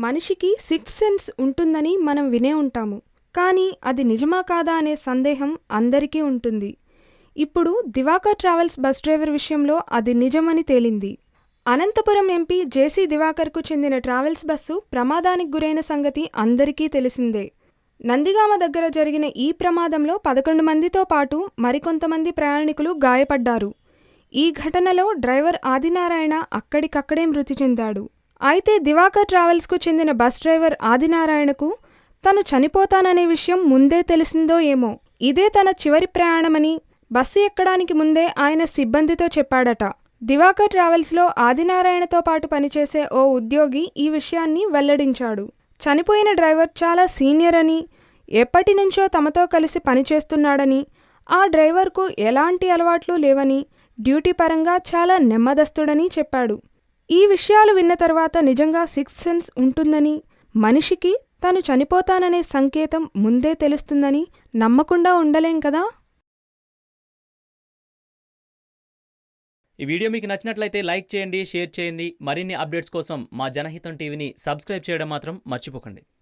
మనిషికి six sense ఉంటుందని మనం వినే ఉంటాము. కానీ అది నిజమా కాదా అనే సందేహం అందరికీ ఉంటుంది. ఇప్పుడు దివాకర్ ట్రావెల్స్ బస్ డ్రైవర్ విషయంలో అది నిజమని తేలింది. అనంతపురం ఎంపీ జేసీ దివాకర్కు చెందిన ట్రావెల్స్ బస్సు ప్రమాదానికి గురైన సంగతి అందరికీ తెలిసిందే. నందిగామ దగ్గర జరిగిన ఈ ప్రమాదంలో పదకొండు మందితో పాటు మరికొంతమంది ప్రయాణికులు గాయపడ్డారు. ఈ ఘటనలో డ్రైవర్ ఆదినారాయణ అక్కడికక్కడే మృతి చెందాడు. అయితే దివాకర్ ట్రావెల్స్కు చెందిన బస్ డ్రైవర్ ఆదినారాయణకు తను చనిపోతాననే విషయం ముందే తెలిసిందో ఏమో. ఇదే తన చివరి ప్రయాణమని బస్సు ఎక్కడానికి ముందే ఆయన సిబ్బందితో చెప్పాడట. దివాకర్ ట్రావెల్స్లో ఆదినారాయణతో పాటు పనిచేసే ఓ ఉద్యోగి ఈ విషయాన్ని వెల్లడించాడు. చనిపోయిన డ్రైవర్ చాలా సీనియర్ అని ఎప్పటి నుంచో తమతో కలిసి పనిచేస్తున్నాడని ఆ డ్రైవర్కు ఎలాంటి అలవాట్లు లేవని డ్యూటీ పరంగా చాలా నెమ్మదస్తుడని చెప్పాడు. ఈ విషయాలు విన్న తర్వాత నిజంగా సిక్స్త్ సెన్స్ ఉంటుందని మనిషికి తను చనిపోతాననే సంకేతం ముందే తెలుస్తుందని నమ్మకుండా ఉండలేం కదా? ఈ వీడియో మీకు నచ్చినట్లయితే లైక్ చేయండి షేర్ చేయండి. మరిన్ని అప్డేట్స్ కోసం మా జనహితం టీవీని సబ్స్క్రైబ్ చేయడం మాత్రం మర్చిపోకండి.